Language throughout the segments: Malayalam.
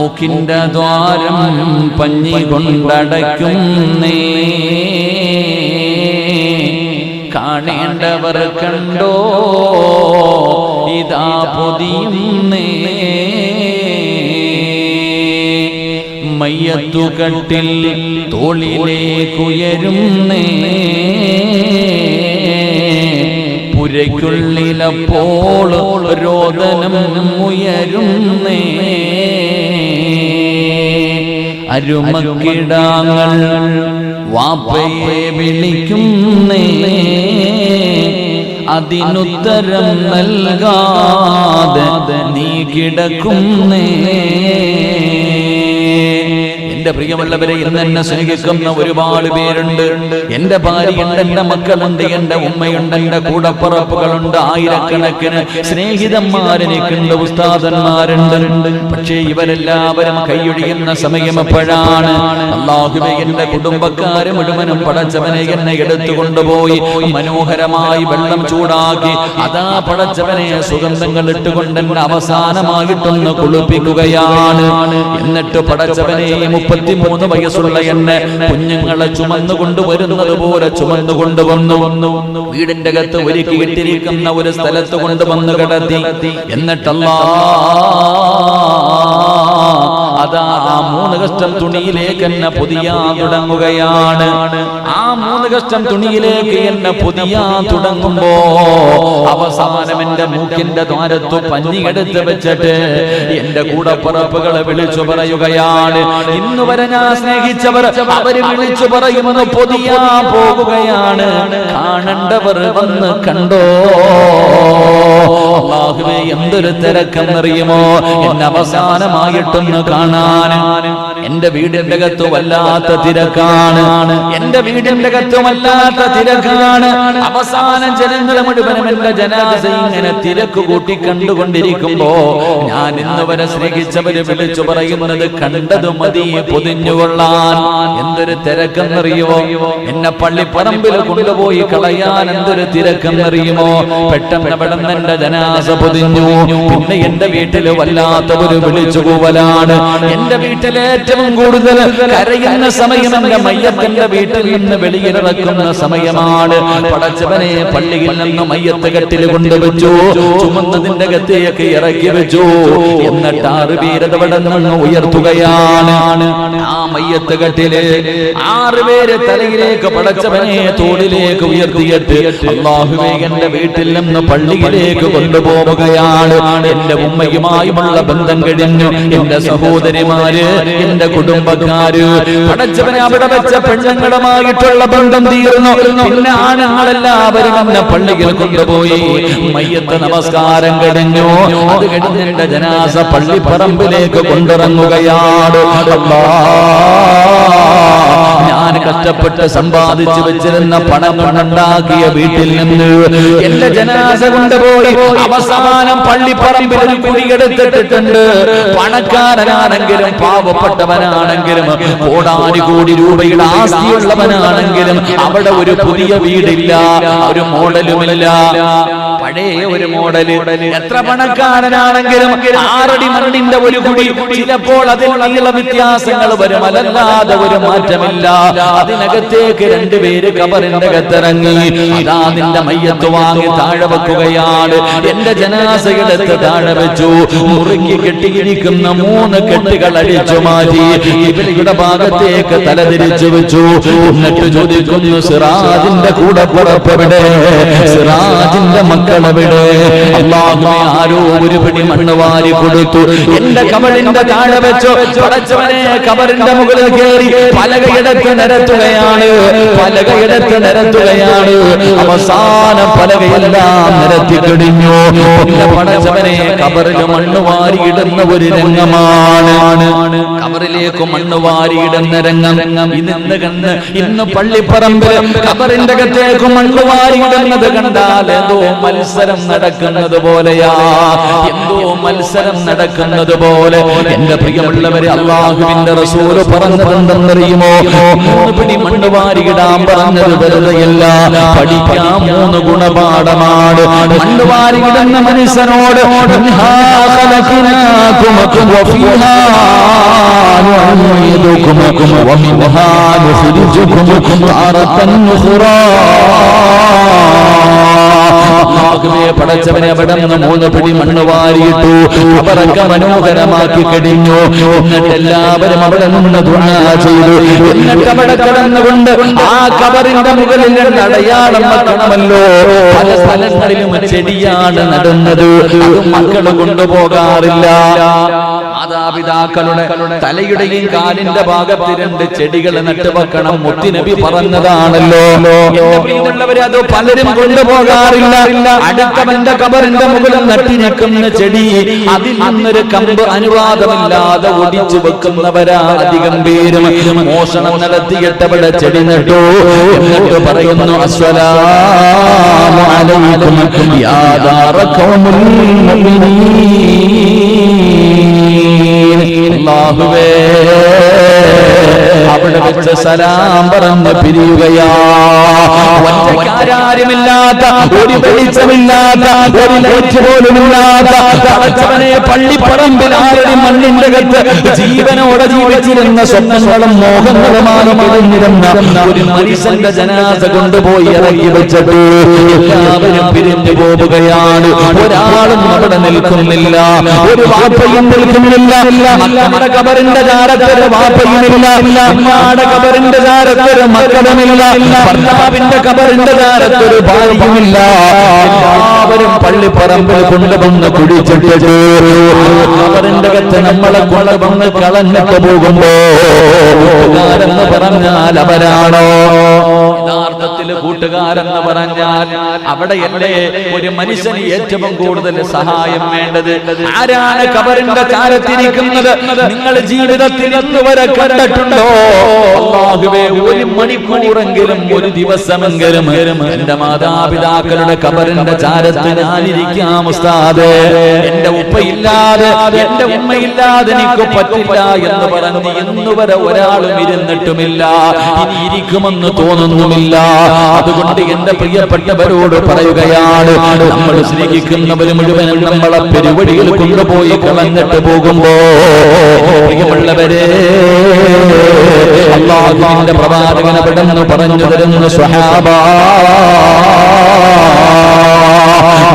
മൂക്കിന്റെ ദ്വാരം പഞ്ഞി കൊണ്ടടയ്ക്കുന്നേ കാണേണ്ടവർ കണ്ടോ? ഇതാ പൊതിയുന്നേ മയ്യത്തുകട്ടിൽ തോളിലേക്കുയരുന്നേ പുരയ്ക്കുള്ളിലപ്പോൾ രോദനം ഉയരുന്നേ അരുമക്കിടാങ്ങൾ വാപ്പയെ വിളിക്കുന്നേ അതിനുത്തരം നൽകാതെ നീ കിടക്കുന്നേ. എന്റെ പ്രിയമുള്ളവരെ ഇന്ന് എന്നെ സ്നേഹിക്കുന്ന ഒരുപാട് പേരുണ്ട്. എന്റെ ഭാര്യയുണ്ട് എന്റെ മക്കളുണ്ട് എന്റെ ഉമ്മയുണ്ട് എന്റെ കൂടപ്പുറപ്പുകളുണ്ട്. ആയിരക്കണക്കിന് സ്നേഹിതന്മാരെനിക്കുണ്ട് ഉസ്താദന്മാരുണ്ട്. പക്ഷേ ഇവരെല്ലാവരും കൈയൊഴിയുന്ന സമയം എപ്പോഴാണ്? അള്ളാഹുബെ എന്റെ കുടുംബക്കാര് മുഴുവനും പടച്ചവനെ എന്നെ എടുത്തു കൊണ്ടുപോയി മനോഹരമായി വെള്ളം ചൂടാക്കി അതാ പടച്ചവനെ സുഗന്ധങ്ങൾ ഇട്ടുകൊണ്ട് എന്നെ അവസാനമായിട്ടൊന്ന് കുളിപ്പിക്കുകയാണ്. എന്നിട്ട് പടച്ചവനെ മുപ്പത്തിമൂന്ന് വയസ്സുള്ള എന്നെ കുഞ്ഞുങ്ങളെ ചുമന്നു കൊണ്ടുവരുന്നത് പോലെ ചുമന്നു കൊണ്ടുവന്നു വന്നു. വീടിന്റെ അകത്ത് ഒരുക്കിയിട്ടിരിക്കുന്ന ഒരു സ്ഥലത്ത് കൊണ്ടുവന്നു കിടത്തി. എന്നിട്ടല്ലാ അതാ ആ മൂന്ന് കഷ്ടം തുണിയിലേക്ക് എന്നെ പൊതിയാൻ തുടങ്ങുകയാണ്. ആ മൂന്ന് കഷ്ടം തുണിയിലേക്ക് എന്നെ പൊതിയാൻ തുടങ്ങുമ്പോ അവസാനം എന്റെ മൂക്കിന്റെ ദ്വാരത്തു പഞ്ഞിയെടുത്ത് വെച്ചിട്ട് എന്റെ കൂടപ്പറപ്പുകളെ വിളിച്ചു പറയുകയാണ്. ഇന്ന് വരെ ഞാൻ സ്നേഹിച്ചവർ അവർ വിളിച്ചു പറയുമെന്ന് പൊതിയാ പോകുകയാണ്. കാണണ്ടവർ വന്ന് കണ്ടോ? അള്ളാഹുവേ എന്തൊരു തിരക്കെന്നറിയുമോ? എന്നെ അവസാനമായിട്ടൊന്ന് കാണാൻ. എന്റെ വീടിന്റെ അകത്ത് വല്ലാത്ത തിരക്കാണ്. എന്റെ വീടിന്റെ അകത്ത് വല്ലാത്ത തിരക്കാണ്. അവസാനം ജനങ്ങൾ മുഴുവനും എന്റെ ജനാസ ഇങ്ങനെ തിരക്ക് കൂട്ടി കണ്ടുകൊണ്ടിരിക്കുമ്പോ ഞാൻ ഇന്ന് വരെ സ്നേഹിച്ചവര് വിളിച്ചു പറയുന്നത് കണ്ടത് മതി പൊതിഞ്ഞുകൊള്ളാൻ. എന്തൊരു തിരക്കെന്നറിയുമോ? എന്നെ പള്ളിപ്പറമ്പിൽ കൊണ്ടുപോയി കളയാൻ എന്തൊരു തിരക്കെന്നറിയുമോ പെട്ടെന്ന് പെട്ടെന്ന് എന്റെ ജനാസ പൊതിഞ്ഞു. പിന്നെ എന്റെ വീട്ടിൽ വല്ലാത്ത ഒരു വിളിച്ചു കൂവലാണ് എന്റെ വീട്ടിലെ ഏറ്റവും കൂടുതൽ കരയുന്ന സമയം എന്റെ മയ്യത്തിന്റെ വീട്ടിൽ നിന്ന് വെളിയിലിറക്കുന്ന സമയമാണ്. പടച്ചവനെ പള്ളിയിൽ നിന്ന് മയ്യത്ത് കെട്ടിൽ കൊണ്ടുവച്ചു. ചുമന്നതിന്റെ കത്തിയൊക്കെ ഇറക്കി വെച്ചു. എന്നിട്ട് ആറ് പേരതവിടെ നിന്ന് ഉയർത്തുകയാണ്. ആ മയ്യത്ത് കെട്ടിൽ ആറ് പേര് തലയിലേക്ക് പടച്ചവനെ തോളിലേക്ക് ഉയർത്തിയിട്ട് അള്ളാഹുവേ എന്റെ വീട്ടിൽ നിന്ന് പള്ളിയിലേക്ക് കൊണ്ടുപോവുകയാണ്. എന്റെ ഉമ്മയുമായുമുള്ള ബന്ധം കഴിഞ്ഞു. എന്റെ സഹോദരിമാര് എന്റെ കുടുംബക്കാര് പടച്ചവനെ അവിടെ വെച്ച പെണ്ണുങ്ങളുമായിട്ടുള്ള ബന്ധം തീർന്നു. പിന്നെ ആണുങ്ങളെല്ലാവരും എന്നെ പള്ളിയിൽ കൊണ്ടുപോയി. മയ്യത്ത് നമസ്കാരം കഴിഞ്ഞു. അത് കഴിഞ്ഞ് ജനാസ പള്ളിപ്പറമ്പിലേക്ക് കൊണ്ടിറങ്ങുകയാണ്. അല്ലാ ഞാൻ കഷ്ടപ്പെട്ട് സമ്പാദിച്ചു വെച്ചിരുന്ന പണം കൊണ്ടുണ്ടാക്കിയ വീട്ടിൽ നിന്ന് എന്റെ ജനാസ കൊണ്ടുപോയി അവസാനം പള്ളിപ്പറമ്പിൽ ഒരു പണക്കാരനാണെങ്കിലും പാവപ്പെട്ടവനാണെങ്കിലും കോടാനു കോടി രൂപയുടെ ആസ്തിയുള്ളവനാണെങ്കിലും അവിടെ ഒരു പുതിയ വീടില്ല. ഒരു മോഡലുമില്ല. പഴയ ഒരു മോഡൽ. എത്ര പണക്കാരനാണെങ്കിലും ആറടി മണ്ണിന്റെ ഒരു കുടി. ചിലപ്പോൾ അതിനുള്ള നീള വ്യത്യാസങ്ങൾ വരും. അതല്ലാതെ ഒരു മാറ്റമില്ല. അതിനകത്തേക്ക് രണ്ടുപേര് കബറിന്റെ അകത്തിറങ്ങി അതാ നിന്റെ മയ്യത്ത് വാങ്ങി താഴെ വെക്കുകയാണ്. എന്റെ ജനാസയിലെത്ത് താഴെ വെച്ചു. മുറുക്കി കെട്ടിയിരിക്കുന്ന മൂന്ന് കെട്ടുകൾ അടിച്ചു മാറ്റി. ഇവരുടെ ഭാഗത്തേക്ക് തലതിരിച്ചു വെച്ചു. എന്നിട്ട് ചോദിക്കുന്നു സിറാജിന്റെ കൂടെ പുറപ്പെവിടെ? സിറാജിന്റെ മക്കളെവിടെ ആരോ ഒരു പിടി മണ്ണ് വാരി കൊടുത്തു. എന്റെ കബളിന്റെ താഴെ വെച്ചു. കബറിന്റെ മുകളിൽ കയറി പലകയെടുത്ത് നിരത്തുകയാണ് പലകയിടത്ത് നിരത്തുകയാണ്. അവസാനം പലകയെല്ലാം നിരത്തി കഴിഞ്ഞു പടച്ചവനെ കബറിൽ മണ്ണ് വാരിയിടുന്ന ഒരു രംഗമാണ്. കബറിലേക്ക് മണ്ണ് വാരിയിടുന്ന രംഗം ഇന്ന് കണ്ട് ഇന്ന് പള്ളിപ്പറമ്പിൽ കബറിന്റെ അകത്തേക്ക് മണ്ണ് വാരിയിടുന്നത് കണ്ടാൽ എന്തോ മത്സരം നടക്കുന്നത് പോലെയാ. എന്തോ മത്സരം നടക്കുന്നത് പോലെ. എന്റെ പ്രിയമുള്ളവരെ അള്ളാഹുവിന്റെ റസൂൽ പറഞ്ഞതെന്തെന്നറിയുമോ? മൂന്ന് പിടി മണ്ണ് വാരിയിടാൻ പറഞ്ഞത് വെറുതെയല്ല പഠിക്കാൻ മൂന്ന് ഗുണപാഠമാണ് മണ്ണ് വാരിയിടുന്ന മനുഷ്യനോട് മിൻഹാ ഖലഖനാകും വഫീഹാ نعيدكم ومنها نخرجكم تارة أخرى അള്ളാഹുവേ പടച്ചവനെ അവിടെ നിന്ന് മൂന്ന് പിടി മണ്ണ് വാരിയിട്ടു അവരൊക്കെ മനോഹരമാക്കി കഴിഞ്ഞു എന്നിട്ട് എല്ലാവരും അവിടെ നിന്ന് ചെയ്തു. എന്നിട്ട് അവിടെ കിടന്നുകൊണ്ട് ആ കബറിന്റെ മുകളിൽ അടയാളം വെക്കണമല്ലോ. പല സ്ഥലങ്ങളിലും ചെടിയാണ് നടന്നത്. അത് മക്കൾ കൊണ്ടുപോകാറില്ല. മാതാപിതാക്കളുടെ തലയുടെയും കാലിന്റെ ഭാഗത്ത് രണ്ട് ചെടികൾ നട്ടുവെക്കണം മുത്തിനബി പറഞ്ഞതാണല്ലോ. അത് പലരും കൊണ്ടുപോകാറില്ല. അടുത്തവന്റെ കബറിന്റെ മുകളിൽ നട്ടിരിക്കുന്ന ചെടി. അതിൽ നിന്നൊരു കമ്പ് അനുവാദമില്ലാതെ ഒടിച്ചു വെക്കുന്നവരാ അധികം പേരും. മോഷണം നടത്തിയിട്ടവിടെ ചെടി നട്ടു. എന്നിട്ട് പറയുന്നു അസ്വലാമു അലൈക്കും യാ അല്ലാഹുവേ. അവിടെ വെച്ച് സലാം പറന്ന് പിരിയുകയാ. ഒറ്റക്കാരുമില്ലാത്ത ഒരു വെളിച്ചമില്ലാത്ത ഒരു ലൈറ്റ് പോലുമില്ലാത്ത തളച്ചവനെ പള്ളിപ്പറമ്പിൽ ആരുടെ മണ്ണിന്റെ അകത്ത് ജീവനോടെ ജീവിച്ചിരുന്ന സ്വപ്നങ്ങളും മോഹങ്ങളുമാണ് മറിഞ്ഞിരുന്ന ഒരു മനുഷ്യന്റെ ജനാസ കൊണ്ടുപോയി ഇറങ്ങി വെച്ചിട്ട് എല്ലാവരും പിരിഞ്ഞു പോവുകയാണ്. ഒരാളും അവിടെ നിൽക്കുന്നില്ല. ഒരു വാപ്പയും നിൽക്കുന്നില്ല. മക്കളുടെ കബറിന്റെ വാപ്പയും വാപ്പയുമില്ല അമ്മയുടെ കബറിന്റെ ചാരത്തൊരു മക്കളുമില്ല ഭർത്താവിന്റെ കബറിന്റെ ചാരത്തൊരു ഭാര്യയുമില്ല. എല്ലാവരും പള്ളിപ്പറമ്പിൽ കൊണ്ടുവന്ന് കുടിച്ചിട്ട് കബറിന്റെ കത്ത് നമ്മളെ കൊണ്ടുവന്ന് കളഞ്ഞിട്ട് പോകുമ്പോ കൂട്ടുകാരെന്ന് പറഞ്ഞാൽ അവരാണോ? യഥാർത്ഥത്തിൽ കൂട്ടുകാരെന്ന് പറഞ്ഞാൽ അവിടെ എന്റെ ഒരു മനുഷ്യന് ഏറ്റവും കൂടുതൽ സഹായം വേണ്ടത് ആരാണ് കബറിന്റെ കാലത്തിരിക്കുന്നത് നിങ്ങൾ ജീവിതത്തിൽ ഇന്ന് വരെ കണ്ടിട്ടുണ്ടോ? അല്ലാഹുവേ ഒരു മണിക്കൂറെങ്കിലും ഒരു ദിവസമെങ്കിലും എന്റെ മാതാപിതാക്കളുടെ കബറിന്റെ ചാരത്ത് ഞാനിരിക്കാം ഉസ്താദേ. എന്റെ ഉപ്പയില്ലാതെ എന്റെ ഉമ്മയില്ലാതെ എനിക്ക് പറ്റില്ല എന്ന് പറഞ്ഞ് എന്നുവരെ ഒരാളും ഇരുന്നിട്ടുമില്ല. ഇനി ഇരിക്കുമെന്ന് തോന്നുന്നുമില്ല. അതുകൊണ്ട് എന്റെ പ്രിയപ്പെട്ടവരോട് പറയുകയാണ് നമ്മൾ സ്നേഹിക്കുന്നവർ മുഴുവൻ നമ്മളെ പെരുവഴിയിൽ കൊണ്ടുപോയി കളഞ്ഞിട്ട് പോകുമ്പോ പ്രിയമുള്ളവരെ അള്ളാഹുവിന്റെ പ്രവാചകൻ പറഞ്ഞു തരുന്നു സ്വഹാബ.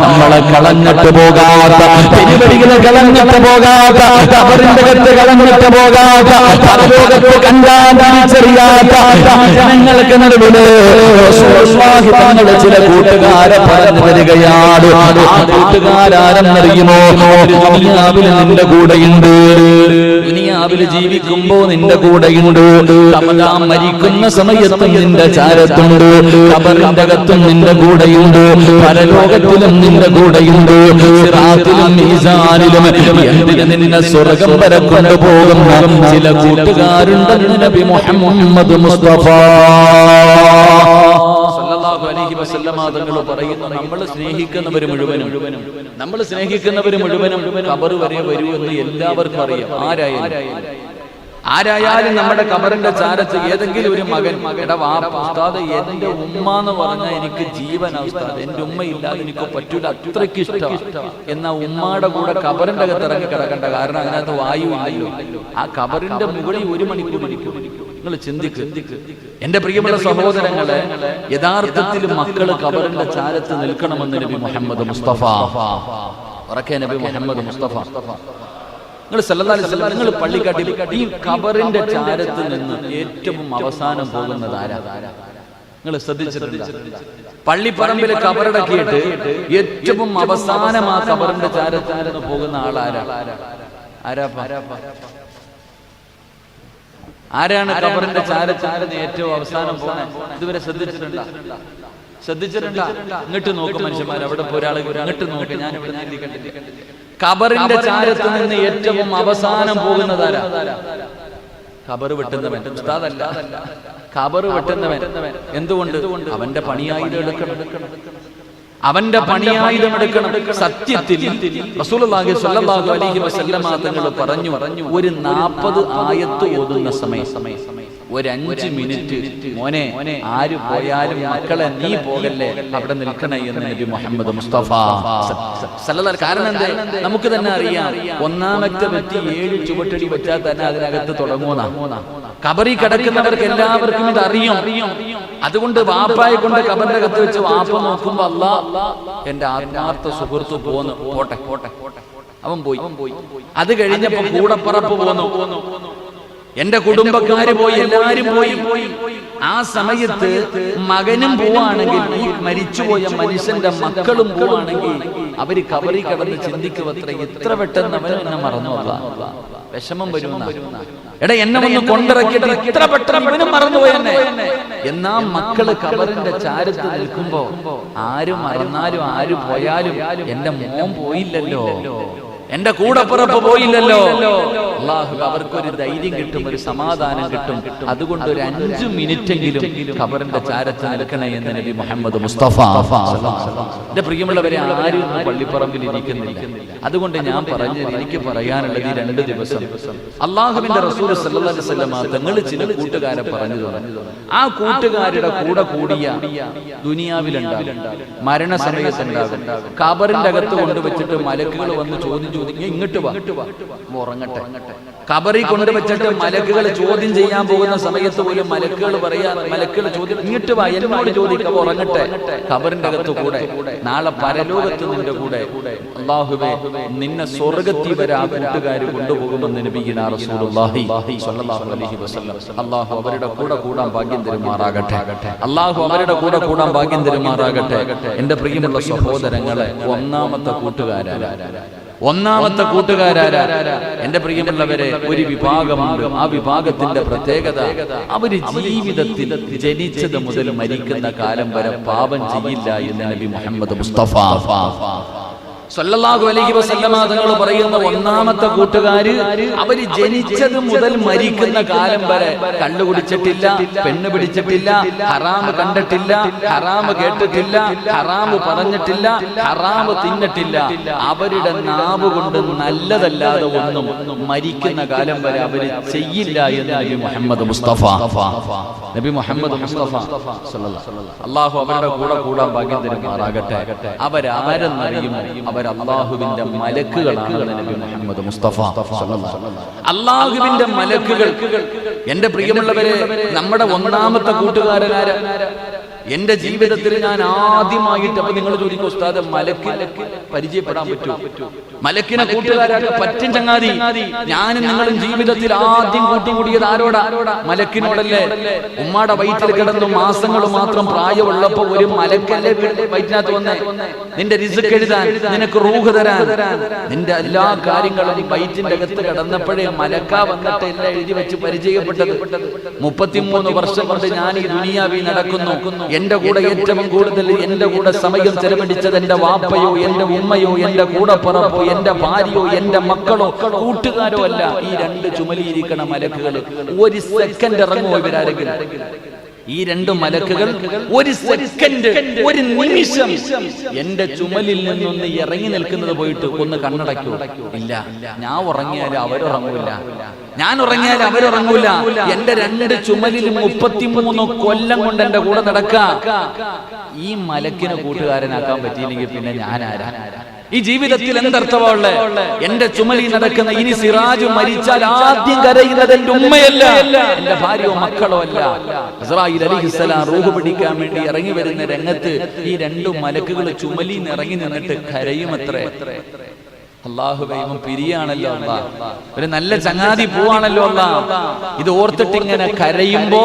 നമ്മളെ കളഞ്ഞിട്ട് പോകാത്ത പെരുവഴികളെ കളഞ്ഞിട്ട് പോകാത്ത കബറിന്റെ കത്ത് കളഞ്ഞിട്ട് പോകാത്ത പരലോകത്ത് കണ്ടാൻ തിരിച്ചറിയാത്ത ജനങ്ങൾക്ക് നടുവിൽ തങ്ങളുടെ ചില കൂട്ടുകാരെ പറഞ്ഞു വരികയാണ്. ആ കൂട്ടുകാരാരെന്നറിയുമോ? നിന്റെ കൂടെയുണ്ട്. ദുനിയാവിൽ ജീവിക്കുമ്പോ നിന്റെ കൂടെയുണ്ട്. തമതാം മരിക്കുന്ന സമയത്തും നിന്റെ ചാരത്തുണ്ട്. കബറിന്റകത്തും നിന്റെ കൂടെയുണ്ട്. പരലോകത്തിലും നിന്റെ കൂടെയുണ്ട്. സിറാത്തിലും മീസാനിലും എന്തിന് നിന്നെ സ്വർഗം വരെ കൊണ്ടുപോകുന്ന ചില കൂട്ടുകാരുണ്ട്. നബി മുഹമ്മദ് മുസ്തഫ. സല്ലല്ലാഹു വസല്ലമ തങ്ങൾ പറയുന്നു നമ്മൾ സ്നേഹിക്കുന്നവർ മുഴുവനും നമ്മൾ സ്നേഹിക്കുന്നവർ മുഴുവനും കബർ വരെ വരൂ എന്ന് എല്ലാവർക്കും അറിയാം. ആരായാലും ആരായാലും നമ്മുടെ കബറിന്റെ ചാരത്ത് ഏതെങ്കിലും ഒരു മകൻ മകടെ വാപ്പാതെ എന്റെ ഉമ്മ എന്ന് പറഞ്ഞാൽ എനിക്ക് ജീവനാ ഉസ്താദ് എന്റെ ഉമ്മ ഇല്ലാതെ എനിക്ക് പറ്റൂല അത്രയ്ക്ക് ഇഷ്ടം എന്നാ ഉമ്മയുടെ കൂടെ കബറിന്റെ അകത്ത് ഇറങ്ങി കിടക്കേണ്ട കാരണം അതിനകത്ത് വായു ഇല്ലല്ലോ ആ കബറിന്റെ മുകളിൽ ഒരു മണിക്കൂർ ഇരിക്കും. നിങ്ങൾ ചിന്തിക്ക്. എന്റെ പ്രിയമുള്ള സഹോദരങ്ങളെ യഥാർത്ഥത്തിൽ മക്കൾ കബറിന്റെ ചാരത്ത് നിൽക്കണമെന്ന് നബി മുഹമ്മദ് മുസ്തഫ. ഉറക്കെ നബി മുഹമ്മദ് മുസ്തഫ. നിങ്ങൾ സല്ലല്ലാഹി അലൈഹി വസല്ലം നിങ്ങൾ പള്ളിക്കാട്ടിൽ ഈ കബറിന്റെ ചാരത്ത് നിന്ന് ഏറ്റവും അവസാനം പോകുന്നത് ആരാ? നിങ്ങൾ ശ്രദ്ധിച്ചിട്ടുണ്ട്? പള്ളിപ്പറമ്പിലെ കബറടക്കിയിട്ട് ഏറ്റവും അവസാനം ആ കബറിന്റെ ചാരത്ത് നിന്ന് പോകുന്ന ആളാരാ? ആരാ ആരാണ് കബറിന്റെ ചാരച്ചാരന് ഏറ്റവും അവസാനം പോകുന്നത്? ഇതുവരെ ശ്രദ്ധിച്ചിട്ടുണ്ടോ? ശ്രദ്ധിച്ചിട്ടുണ്ടോ? ഇങ്ങോട്ട് നോക്കും മനുഷ്യന്മാർ അവിടെ ഒരാൾ ഇങ്ങോട്ട് നോക്ക്. ഞാൻ ഇവിടെ കബറിന്റെ ചാരത്ത് നിന്ന് ഏറ്റവും അവസാനം പോകുന്നതാരാ? ഖബർ വെട്ടുന്നവൻ. ഉസ്താദല്ല. ഖബർ വെട്ടുന്നവൻ. എന്തുകൊണ്ട്? അവന്റെ പണിയായി എടുക്കണം. അവന്റെ പണിയായുധം എടുക്കണം സത്യത്തിൽ തങ്ങൾ പറഞ്ഞു ഒരു നാപ്പത് ആയത്ത് ഓതുന്ന സമയം. ഒരു അഞ്ച് മിനിറ്റ്. മോനെ ആര് പോയാലും മക്കളെ നീ പോകല്ലേ? അവിടെ നിൽക്കണേ എന്ന് നബി മുഹമ്മദ് മുസ്തഫ. കാരണം എന്താ? നമുക്ക് തന്നെ അറിയാം. ഒന്നാമത്തെ വ്യക്തി ഏഴ് ചുവട്ടടി വെച്ചാൽ തന്നെ അതിനകത്ത് തുടങ്ങുന്ന കബറി കിടക്കുന്നവർക്ക് എല്ലാവർക്കും ഇത് അറിയും. അതുകൊണ്ട് വാപ്പായെ കൊണ്ട് കബറിന്റെ കത്ത് വെച്ച് വാപ്പ നോക്കുമ്പോ അല്ല എന്റെ ആത്മാർത്ഥ സുഹൃത്ത് പോന്ന്. പോട്ടെ പോട്ടെ അവൻ പോയി. അത് കഴിഞ്ഞപ്പോ കൂടപ്പറപ്പ് പോന്നു. എന്റെ കുടുംബക്കാര് പോയി എല്ലാരും പോയി. ആ സമയത്ത് മകനും പോവാണെങ്കിൽ ഈ മരിച്ചുപോയ മനുഷ്യന്റെ മക്കളും പോവാണെങ്കിൽ അവർ കബറി കടന്ന് ചിന്തിക്കുവത്ര എത്ര പെട്ടെന്ന് അവൻ എന്നെ മറന്നു. വിഷമം വരും എടാ എന്നെ ഒന്ന് കൊണ്ടിറക്കിയിട്ട് ഇത്ര പെട്ടെന്ന് ഇവനും മറന്നുപോയി എന്നെ മക്കൾ കബറിന്റെ ചാരത്ത് നിൽക്കുമ്പോ ആരും മറന്നാലും ആരും പോയാലും എന്റെ മോൻ പോയില്ലല്ലോ. എന്റെ കൂടപ്പുറപ്പ് പോയില്ലല്ലോ. അള്ളാഹു അവർക്കൊരു ധൈര്യം കിട്ടും ഒരു സമാധാനം കിട്ടും. അതുകൊണ്ട് ഒരു അഞ്ചു മിനിറ്റെങ്കിലും ഖബറിന്റെ ചാരത്ത് നിൽക്കണേ എന്ന് നബി മുഹമ്മദ് മുസ്തഫ എന്റെ പ്രിയമുള്ളവരെ ആരും പള്ളിപ്പറമ്പിൽ ഇരിക്കുന്നില്ല. അതുകൊണ്ട് ഞാൻ പറഞ്ഞത് എനിക്ക് പറയാനുള്ളത് ഈ രണ്ട് ദിവസം. അള്ളാഹുവിന്റെ റസൂൽ തങ്ങൾ ചില കൂട്ടുകാരെ പറഞ്ഞു തുടങ്ങി ആ കൂട്ടുകാരുടെ കൂടെ കൂടിയ ദുനിയാവിലുണ്ടാകും മരണസമയത്തുണ്ടാകും ഖബറിന്റെ അകത്ത് കൊണ്ടുവച്ചിട്ട് മലക്കുകൾ വന്ന് ചോദ്യം ചോദിക്കുക ഇങ്ങോട്ട് വാ ഉറങ്ങട്ടെ. കബറി കൊണ്ടുവച്ചിട്ട് മലക്കുകൾ ചോദ്യം ചെയ്യാൻ പോകുന്ന സമയത്ത് പോലും മലക്കുകൾ പറയാ മലക്കുകൾ ചോദ്യം ഇങ്ങോട്ട് വാ എന്നോട് ചോദിക്കുക അപ്പൊ ഉറങ്ങട്ടെ. കബറിന്റെ അകത്ത് കൂടെ. നാളെ പരലോകത്ത് നിന്റെ കൂടെ. അള്ളാഹുവേ നിന്നെ സ്വർഗത്തിൽ വരെ ആ കൂട്ടുകാർ കൊണ്ടുപോകുമെന്ന് അള്ളാഹു അവരുടെ കൂടെ കൂടാൻ ഭാഗ്യം തരുമാറാകട്ടെ. അള്ളാഹു അവരുടെ കൂടെ കൂടാൻ ഭാഗ്യം തരുമാറാകട്ടെ. എന്റെ പ്രിയമുള്ള സഹോദരങ്ങളെ ഒന്നാമത്തെ കൂട്ടുകാരാ ഒന്നാമത്തെ കൂട്ടുകാരാരാ? എന്റെ പ്രിയമുള്ളവരെ ഒരു വിഭാഗമുണ്ട്. ആ വിഭാഗത്തിന്റെ പ്രത്യേകത അവർ ജീവിതത്തിൽ ജനിച്ചത് മുതൽ മരിക്കുന്ന കാലം വരെ പാപം ചെയ്യില്ല എന്ന് നബി മുഹമ്മദ് മുസ്തഫ. സല്ലല്ലാഹു അലൈഹി വസല്ലമ തങ്ങൾ പറയുന്ന ഒന്നാമത്തെ കൂട്ടുകാര് അവർ ജനിച്ചത് മുതൽ മരിക്കുന്ന കാലം വരെ കള്ളു കുടിച്ചിട്ടില്ല പെണ്ണ് പിടിച്ചിട്ടില്ല ഹറാമ് കണ്ടിട്ടില്ല ഹറാമ് കേട്ടിട്ടില്ല ഹറാമ് പറഞ്ഞിട്ടില്ല ഹറാമ് തിന്നിട്ടില്ല. അവരുടെ നാവ് കൊണ്ട് നല്ലതല്ലാതെ ഒന്നും മരിക്കുന്ന കാലം വരെ അവർ ചെയ്യില്ല എന്ന് നബി മുഹമ്മദ് മുസ്തഫ. നബി മുഹമ്മദ് മുസ്തഫ അള്ളാഹു അവരുടെ കൂടെ കൂടാൻ ഭാഗ്യം തരുമാറാകട്ടെ. അവരാരെന്നറിയുമോ? അവർ അള്ളാഹുവിന്റെ മലക്കുകളാണ് നബി മുഹമ്മദ് മുസ്തഫ അള്ളാഹുവിന്റെ മലക്കുകൾ. എന്റെ പ്രിയമുള്ളവരെ നമ്മുടെ ഒന്നാമത്തെ കൂട്ടുകാരനാര? എന്റെ ജീവിതത്തിൽ ഞാൻ ആദ്യമായിട്ട് അപ്പൊ നിങ്ങൾ ചോദിക്കും ഉസ്താദ് മലക്കിനെ പരിചയപ്പെടാൻ പറ്റും? മലക്കിനെ കൂട്ടുകാരൊക്കെ പറ്റും ചങ്ങാതി. ഞാനും നിങ്ങളും ജീവിതത്തിൽ ആദ്യം കൂട്ടുകൂടിയത് ആരോടാ? മലക്കിനോടല്ലേ. ഉമ്മാടെ വയറ്റിൽ കിടന്നു മാസങ്ങൾ മാത്രം പ്രായമുള്ളപ്പോ ഒരു മലക്കല്ലേ വയറ്റിനകത്ത് വന്നേ? നിന്റെ റിസ്ക് എഴുതാൻ നിനക്ക് റൂഹ് തരാൻ. നിന്റെ എല്ലാ കാര്യങ്ങളും വയറ്റിന്റെ അകത്ത് കിടന്നപ്പോഴേ മലക്ക വന്നിട്ട് എല്ലാം എഴുതി വെച്ച് പരിചയപ്പെട്ടത്. മുപ്പത്തിമൂന്ന് വർഷം കൊണ്ട് ഞാൻ ഈ ദുനിയാവി നടക്കുന്നു. എന്റെ കൂടെ ഏറ്റവും കൂടുതൽ എന്റെ കൂടെ സമയം ചെലവഴിച്ചത് എന്റെ വാപ്പയോ എന്റെ ഉമ്മയോ എന്റെ കൂടെ കൂടപ്പുറപ്പോ എന്റെ ഭാര്യയോ എന്റെ മക്കളോ കൂട്ടുകാരോ അല്ല ഈ രണ്ട് ചുമലിയിരിക്കണ മലക്കുകൾ ഒരു സെക്കൻഡ് ഇറങ്ങുമോ ഇവരാരെങ്കിലും? ഈ രണ്ട് മലക്കുകൾ ഒരു സെക്കൻഡ് ഒരു നിമിഷം എന്റെ ചുമലിൽ നിന്നൊന്ന് ഇറങ്ങി നിൽക്കുന്നത് പോയിട്ട് ഒന്ന് കണ്ണടയ്ക്കൂ. ഇല്ല ഞാൻ ഉറങ്ങിയാൽ അവരുറങ്ങൂല. ഞാൻ ഉറങ്ങിയാൽ അവരുറങ്ങൂല എന്റെ രണ്ട് ചുമലിൽ മുപ്പത്തിമൂന്ന് കൊല്ലം കൊണ്ട് എന്റെ കൂടെ നടക്ക ഈ മലക്കിനെ കൂട്ടുകാരനാക്കാൻ പറ്റിയില്ലെങ്കിൽ പിന്നെ ഞാൻ ആരാ ഈ ജീവിതത്തിൽ എന്തർത്ഥമുള്ള എന്റെ ചുമലി നടക്കുന്ന ഇനി സിറാജ് മരിച്ചാൽ ആദ്യം കരയുന്നത് എന്റെ ഉമ്മയല്ല. എന്റെ ഭാര്യയോ മക്കളോ അല്ല. ഇസ്രായിൽ അലിഹിസ്സലാം റൂഹ് പിടിക്കാൻ വേണ്ടി ഇറങ്ങി വരുന്ന രംഗത്ത് ഈ രണ്ടു മലക്കുകൾ ചുമലിന്ന് ഇറങ്ങി നിന്നിട്ട് കരയുമത്രേ? അള്ളാഹുബേ ഇവൻ പിരിയാണല്ലോ അള്ളാ. ഒരു നല്ല ചങ്ങാതി പോവാണല്ലോ അള്ളാ. ഇത് ഓർത്തിട്ട് ഇങ്ങനെ കരയുമ്പോ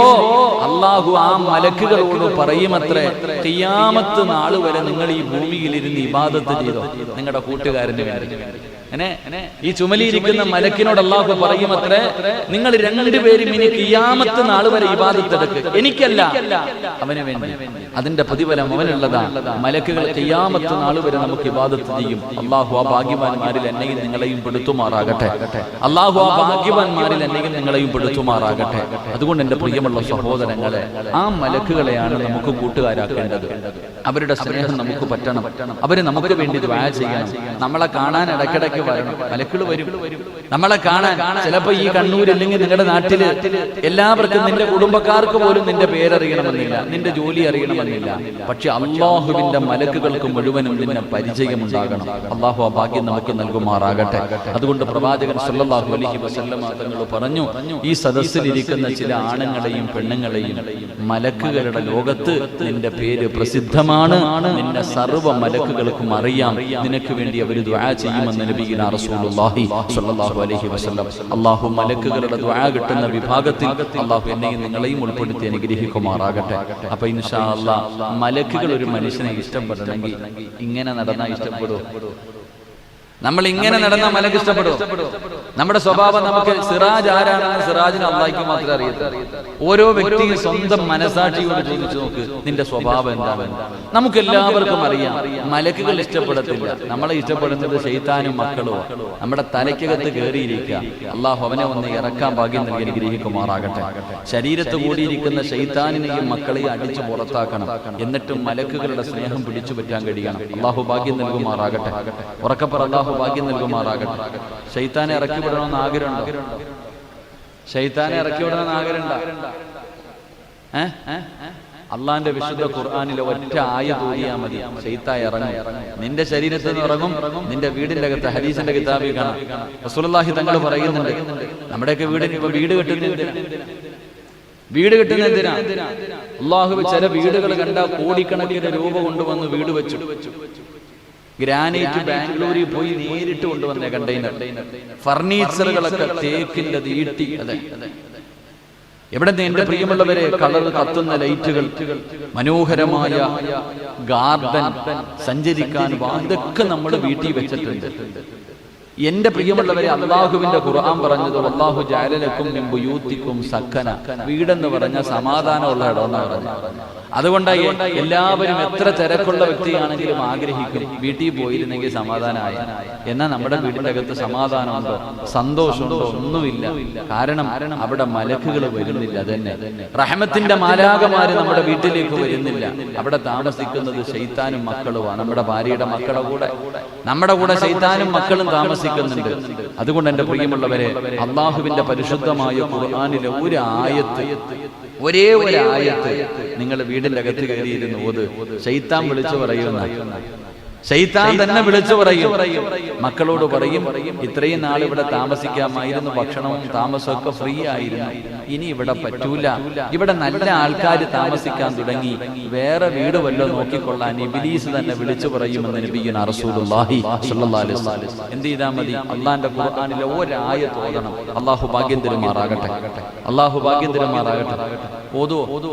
അള്ളാഹു ആ മലക്കുകളോട് പറയുമത്രേ തെയ്യാമത്ത് നാൾ വരെ നിങ്ങൾ ഈ ഭൂമിയിൽ ഇരുന്ന് ഇബാദത്ത് ചെയ്തോ? നിങ്ങളുടെ കൂട്ടുകാരന് വേണ്ടി. ഈ ചുമലിയിരിക്കുന്ന മലക്കിനോട് അള്ളാഹു പറയും അത്ര നിങ്ങൾ രണ്ടുപേരും ഇനി കിയാമത്ത് നാൾ വരെ ഇബാദത്ത് എടുക്ക് എനിക്കല്ല. അവന് വേണ്ടി. അതിന്റെ പ്രതിഫലം അവനുള്ളതാണ്. മലക്കുകൾ കിയാമത്ത് നാൾ വരെ നമുക്ക് ഇബാദത്ത് ചെയ്യും. അള്ളാഹു ആ ഭാഗ്യവാന്മാരിൽ എന്നെയും നിങ്ങളെയും പെടുത്തുമാറാകട്ടെ. അള്ളാഹു ആ ഭാഗ്യവാന്മാരിൽ എന്നെയും നിങ്ങളെയും പെടുത്തുമാറാകട്ടെ. അതുകൊണ്ട് എന്റെ പ്രിയമുള്ള സഹോദരങ്ങളെ ആ മലക്കുകളെയാണ് നമുക്ക് കൂട്ടുകാരാക്കേണ്ടത്. അവരുടെ സ്നേഹം നമുക്ക് പറ്റണം. അവർ നമുക്ക് വേണ്ടി ദ്വാ ചെയ്യണം. നമ്മളെ കാണാൻ ഇടയ്ക്കിടയ്ക്ക് വരണം. മലക്കുകൾ വരും. നമ്മളെ കാണാൻ ചിലപ്പോ ഈ കണ്ണൂർ അല്ലെങ്കിൽ നിങ്ങളുടെ നാട്ടിൽ എല്ലാവർക്കും നിന്റെ കുടുംബക്കാർക്ക് പോലും നിന്റെ പേരറിയണമെന്നില്ല. നിന്റെ ജോലി അറിയണമെന്നില്ല. പക്ഷെ അള്ളാഹുവിന്റെ മലക്കുകൾക്ക് മുഴുവനും നിന്നെ പരിചയം ഉണ്ടാകണം അള്ളാഹു ആ ഭാഗ്യം നമുക്ക് നൽകുമാറാകട്ടെ. അതുകൊണ്ട് പ്രവാചകൻ സല്ലാഹു അലഹി വസല്ലമ തങ്ങൾ പറഞ്ഞു ഈ സദസ്സിലിരിക്കുന്ന ചില ആണുങ്ങളെയും പെണ്ണുങ്ങളെയും മലക്കുകളുടെ ലോകത്ത് നിന്റെ പേര് പ്രസിദ്ധമാണ് നിന്നെ സർവ മലക്കുകൾക്കും അറിയാം. നിനക്ക് വേണ്ടി അവർ ചെയ്യുമെന്ന് നബിയിന റസൂലുള്ളാഹി സ്വല്ലല്ലാഹു അലൈഹി വസല്ലം. അള്ളാഹു മലക്കുകളുടെ ദുആ കിട്ടുന്ന വിഭാഗത്തിൽ അള്ളാഹു എന്നെയും നിങ്ങളെയും ഉൾപ്പെടുത്തി അനുഗ്രഹിക്കുമാറാകട്ടെ. അപ്പൊ ഇൻഷാ മലക്കുകൾ ഒരു മനുഷ്യനെ ഇഷ്ടപ്പെടണമെങ്കിൽ ഇങ്ങനെ നടന്നാൽ ഇഷ്ടപ്പെടും നമ്മൾ ഇങ്ങനെ നടന്ന മലക്ക് ഇഷ്ടപ്പെടും നമ്മുടെ സ്വഭാവം നമുക്ക് സിറാജ് ആരാണെന്ന് സിറാജിന് അള്ളാഹിക്ക് മാത്രമേ അറിയത്തു ഓരോ വ്യക്തിയും സ്വന്തം മനസാക്ഷിയോട് ചോദിച്ചു നോക്ക് നിന്റെ സ്വഭാവം എന്താണ്? നമുക്ക് എല്ലാവർക്കും അറിയാം. മലക്കുകൾ ഇഷ്ടപ്പെടത്തില്ല. നമ്മളെ ഇഷ്ടപ്പെടുന്നത് ശൈത്താനും മക്കളോ നമ്മുടെ തലയ്ക്കകത്ത് കയറിയിരിക്കുക. അള്ളാഹു അവനെ ഒന്ന് ഇറക്കാൻ ഭാഗ്യം നൽകി അനുഗ്രഹിക്കുമാറാകട്ടെ. ശരീരത്ത് കൂടിയിരിക്കുന്ന ശൈത്താനിനെയും മക്കളെയും അടിച്ചു പുറത്താക്കണം. എന്നിട്ടും മലക്കുകളുടെ സ്നേഹം പിടിച്ചു പറ്റാൻ കഴിയണം. അള്ളാഹു ഭാഗ്യം നൽകുമാറാകട്ടെ. ഉറക്കപ്പുറം അള്ളാഹു ഭാഗ്യം നൽകുമാറാകട്ടെ. ശൈത്താനെ ഇറക്കി വിടണമെന്ന് ആഗ്രഹമുണ്ടോ? ഷെയ്ത്താനെ ഇറക്കി വിടണമെന്ന് ആഗ്രഹമുണ്ടോ? അള്ളാന്റെ വിശുദ്ധ ഖുർആാനിലെ ഒറ്റ ആയ തോന്നിയാ മതി. ഷെയ്ത്തായി ഇറങ്ങും. നിന്റെ ശരീരത്തിൽ നിന്ന് ഇറങ്ങും. നിന്റെ വീടിന്റെ അകത്ത് ഹരീസിന്റെ കിതാബിൽ കാണാം. തങ്ങൾ പറയുന്നുണ്ട് നമ്മുടെയൊക്കെ വീടിന് ഇപ്പൊ വീട് കെട്ടുന്നത് വീട് കെട്ടുന്ന എന്തിനാ? അള്ളാഹു ചില വീടുകൾ കണ്ട കോടിക്കണക്കിന് രൂപ കൊണ്ടുവന്ന് വീട് വെച്ചു. ഗ്രാനൈറ്റ് ബാംഗ്ലൂരിൽ പോയി നേരിട്ട് കൊണ്ടുവന്ന കണ്ടെയ്നർ. ഫർണിച്ചറുകളൊക്കെ തേക്കിന്റെ ഈട്ടി അതെ. എവിടെ നിന്ന് എന്റെ പ്രിയമുള്ളവരെ? കളർ കത്തുന്ന ലൈറ്റുകൾ. മനോഹരമായ ഗാർഡൻ സഞ്ചരിക്കാൻ ഇതൊക്കെ നമ്മൾ വീട്ടിൽ വെച്ചിട്ടുണ്ട്. എന്റെ പ്രിയമുള്ളവരെ അള്ളാഹുവിന്റെ ഖുർആൻ പറഞ്ഞത് അള്ളാഹു ജാലലക്കും യൂത്തിക്കും സക്കന. വീടെന്ന് പറഞ്ഞ സമാധാനമുള്ള ഇടം പറഞ്ഞു അതുകൊണ്ട് എല്ലാവരും എത്ര തിരക്കുള്ള വ്യക്തിയാണെങ്കിലും ആഗ്രഹിക്കും വീട്ടിൽ പോയിരുന്നെങ്കിൽ സമാധാനമായ. എന്നാൽ നമ്മുടെ വീടിന്റെ അകത്ത് സമാധാനമുണ്ടോ? സന്തോഷമുണ്ടോ? ഒന്നുമില്ല. കാരണം അവിടെ മലക്കുകൾ വരുന്നില്ല തന്നെ റഹമത്തിന്റെ മാലാകമാര് നമ്മുടെ വീട്ടിലേക്ക് വരുന്നില്ല. അവിടെ താമസിക്കുന്നത് ശൈത്താനും മക്കളുമാണ്. നമ്മുടെ ഭാര്യയുടെ മക്കളുടെ കൂടെ. നമ്മുടെ കൂടെ ശൈത്താനും മക്കളും താമസിക്കുന്നുണ്ട്. അതുകൊണ്ട് എന്റെ പ്രിയമുള്ളവരെ അള്ളാഹുവിന്റെ പരിശുദ്ധമായ ഖുർആാനിലെ ഒരു ആയത്ത് ഒരേ ഒരു ആയത്ത് നിങ്ങൾ വീടിന്റെ അകത്ത് കയറിയിരുന്നു ഓത്. ശൈത്താൻ വിളിച്ചു പറയുന്ന ശൈത്താൻ തന്നെ വിളിച്ചു പറയും. മക്കളോട് പറയും ഇത്രയും നാൾ ഇവിടെ താമസിക്കാമായിരുന്നു ഭക്ഷണവും താമസമൊക്കെ ഫ്രീ ആയിരുന്നു. ഇനി ഇവിടെ പറ്റൂല. ഇവിടെ നല്ല ആൾക്കാർ താമസിക്കാൻ തുടങ്ങി. വേറെ വീട് വല്ലോ നോക്കിക്കൊള്ളാൻ ഇബിലീസ് തന്നെ വിളിച്ചു പറയുമെന്ന് നബിയുന റസൂലുള്ളാഹി എന്ത് ചെയ്താൽ മതി? അള്ളാന്റെ ഖുർആാനിലെ ഒരായ തോന്നണം അള്ളാഹു ഭാഗ്യം തിരുമാറാകട്ടെ അള്ളാഹു ഭാഗ്യം തിരുമാറാകട്ടെ ഓതോ ഓതോ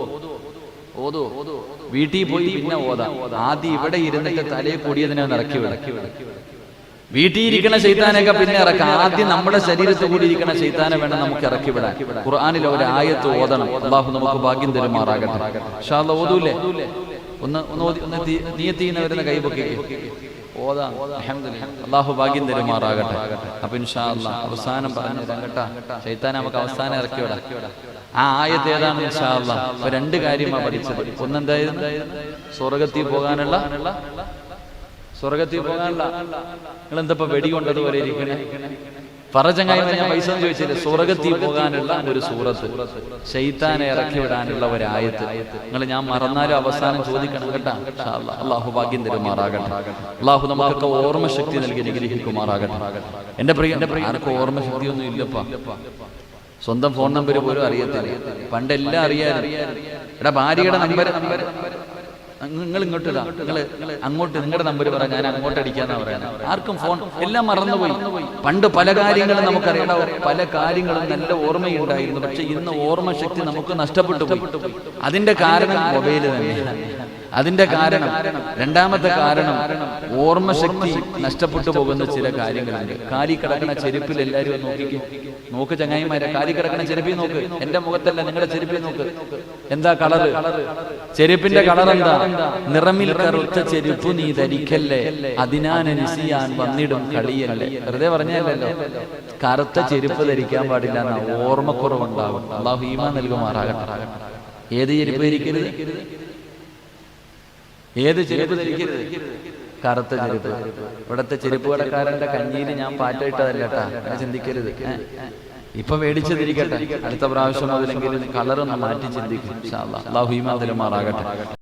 വീട്ടിൽ പോയി പിന്നെ ഓതാ. ആദ്യം ഇവിടെ ഇരുന്നിട്ട് തലയെ കൂടിയതിനെ ഇറക്കി ഇറക്കി ഇറക്കി വീട്ടിൽ ഇരിക്കണ ശൈത്താനൊക്കെ പിന്നെ ഇറക്കാം. ആദ്യം നമ്മുടെ ശരീരത്തിൽ കൂടി ഇരിക്കണ ശൈത്താനെ വേണം നമുക്ക് ഇറക്കി വിടാൻ. ഖുർആാനിൽ ഒരു ആയത്ത് ഓതണം. അള്ളാഹു നമുക്ക് ഭാഗ്യം തരുമാറാകട്ടെ. പക്ഷെ അത് ഓതൂലേ? ഒന്ന് ഒന്ന് ഓതി- ഒന്ന് തീ- നീയത്തീന്ന് വരുന്ന കൈപൊക്കെ ഓതാം. അള്ളാഹു ഭാഗ്യം തരുമാറാകട്ടെ. അപ്പൊ ഇൻഷാ അവസാനം പറഞ്ഞു കേട്ടാ നമുക്ക് അവസാനം ഇറക്കി വിടാം. ആ ആയത്ത് ഏതാണ് ഇൻഷാ അല്ലാ അപ്പൊ രണ്ട് കാര്യമാണ് പഠിച്ചത്. ഒന്നെന്തായിരുന്നു സ്വർഗത്തിൽ പോകാനുള്ള സ്വർഗത്തിൽ പോകാനുള്ള. നിങ്ങൾ എന്താ വെടികൊണ്ടത് കൊണ്ടതുപോലെ ഇരിക്കണേ പറചങ്ങായി ഞാൻ പൈസ ചോദിച്ചില്ല. സ്വർഗത്തിൽ പോകാനുള്ള ഒരു സൂറത്ത്. ശൈത്താനെ ഇറക്കി വിടാനുള്ള ഒരു ആയത്ത്. നിങ്ങൾ ഞാൻ മറന്നാലും അവസാനം ചോദിക്കണം കേട്ടാ. അള്ളാഹു ഭാഗ്യം തരുമാറാകട്ടെ. അള്ളാഹു നമുക്കൊക്കെ ഓർമ്മശക്തി നൽകി അനുഗ്രഹിക്കുമാറാകട്ടെ. എന്റെ പ്രിയ എന്റെ പ്രിയ ആർക്കും ഒന്നും ഇല്ലപ്പാ. സ്വന്തം ഫോൺ നമ്പർ പോലും അറിയത്തില്ല. പണ്ടെല്ലാം അറിയാറ് എടാ ഭാര്യയുടെ നമ്പർ നിങ്ങൾ ഇങ്ങോട്ട് ഇതാ. നിങ്ങൾ അങ്ങോട്ട് നിങ്ങളുടെ നമ്പർ പറ ഞാൻ അങ്ങോട്ട് അടിക്കാന്നാ പറയുന്നത്. ആർക്കും ഫോൺ എല്ലാം മറന്നുപോയി. പണ്ട് പല കാര്യങ്ങളും നമുക്കറിയണ പല കാര്യങ്ങളും നല്ല ഓർമ്മയുണ്ടായിരുന്നു. പക്ഷെ ഇന്ന് ഓർമ്മ ശക്തി നമുക്ക് നഷ്ടപ്പെട്ടു പോയി. അതിന്റെ കാരണം മൊബൈൽ തന്നെയാണ്. അതിന്റെ കാരണം രണ്ടാമത്തെ കാരണം ഓർമ്മശക്തി നഷ്ടപ്പെട്ടു പോകുന്ന ചില കാര്യങ്ങളുണ്ട്. കാലി കിടക്കുന്ന ചെരുപ്പിൽ എല്ലാവരും നോക്കിക്കും. നോക്ക്. ചങ്ങായിമാരെ കാലി കിടക്കുന്ന ചെരുപ്പിൽ നോക്ക്. എന്റെ മുഖത്തല്ല നിങ്ങളുടെ ചെരുപ്പിൽ നോക്ക്. എന്താ കളർ ചെരുപ്പിന്റെ കളർ എന്താ നിറമിൽ കറുത്ത ചെരുപ്പ് നീ ധരിക്കല്ലേ. അതിനാനനുസിയാൻ വന്നിടും കളിയല്ലേ. വെറുതെ പറഞ്ഞല്ലോ കറുത്ത ചെരുപ്പ് ധരിക്കാൻ പാടില്ല ഓർമ്മക്കുറവ് ഉണ്ടാവും അള്ളാഹു ഈമാ നൽകുമാറാകട്ടെ. ഏത് ചെരുപ്പ് ധരിക്കരുത്? ഏത് ചെരുപ്പ് ധരിക്കരുത്? കറുത്ത ചെരുപ്പ്. ഇവിടത്തെ ചെരുപ്പ് കടക്കാരന്റെ കഞ്ഞിയിൽ ഞാൻ പാറ്റയിട്ടതല്ല കേട്ടാ. ചിന്തിക്കരുത്? ഇപ്പൊ മേടിച്ചതിരിക്കട്ടെ. അടുത്ത പ്രാവശ്യം മുതലെങ്കിലും കളറൊന്ന് മാറ്റി ചിന്തിക്കും. അള്ളാഹു ഈമാ തരുമാറാകട്ടെ